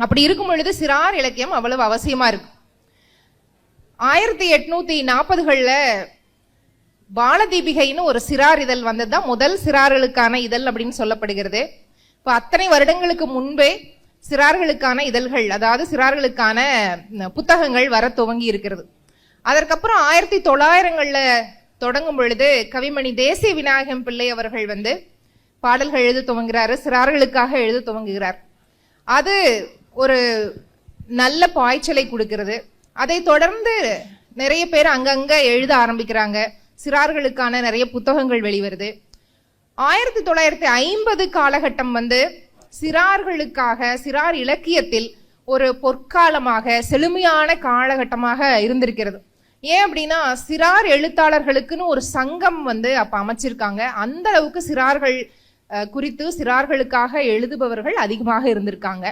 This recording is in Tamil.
அப்படி இருக்கும் பொழுது சிறார் இலக்கியம் அவ்வளவு அவசியமா இருக்கு. ஆயிரத்தி எட்நூத்தி நாற்பதுகளில் பாலதீபிகைன்னு ஒரு சிறார் இதழ் வந்தது தான் முதல் சிறார்களுக்கான இதழ் அப்படின்னு சொல்லப்படுகிறது. இப்போ அத்தனை வருடங்களுக்கு முன்பே சிறார்களுக்கான இதழ்கள் அதாவது சிறார்களுக்கான புத்தகங்கள் வர துவங்கி இருக்கிறது. அதற்கப்புறம் ஆயிரத்தி தொள்ளாயிரங்கள்ல தொடங்கும் பொழுது கவிமணி தேசிய விநாயகம் பிள்ளை அவர்கள் வந்து பாடல்கள் எழுத துவங்குகிறாரு சிறார்களுக்காக எழுத துவங்குகிறார். அது ஒரு நல்ல பாய்ச்சலை கொடுக்கிறது. அதை தொடர்ந்து நிறைய பேர் அங்கங்க எழுத ஆரம்பிக்கிறாங்க. சிறார்களுக்கான நிறைய புத்தகங்கள் வெளிவருது. ஆயிரத்தி தொள்ளாயிரத்தி ஐம்பது காலகட்டம் வந்து சிறார்களுக்காக சிறார் இலக்கியத்தில் ஒரு பொற்காலமாக செழுமையான காலகட்டமாக இருந்திருக்கிறது. ஏன் அப்படின்னா சிறார் எழுத்தாளர்களுக்குன்னு ஒரு சங்கம் வந்து அப்போ அமைச்சிருக்காங்க. அந்த அளவுக்கு சிறார்கள் குறித்து சிறார்களுக்காக எழுதுபவர்கள் அதிகமாக இருந்திருக்காங்க.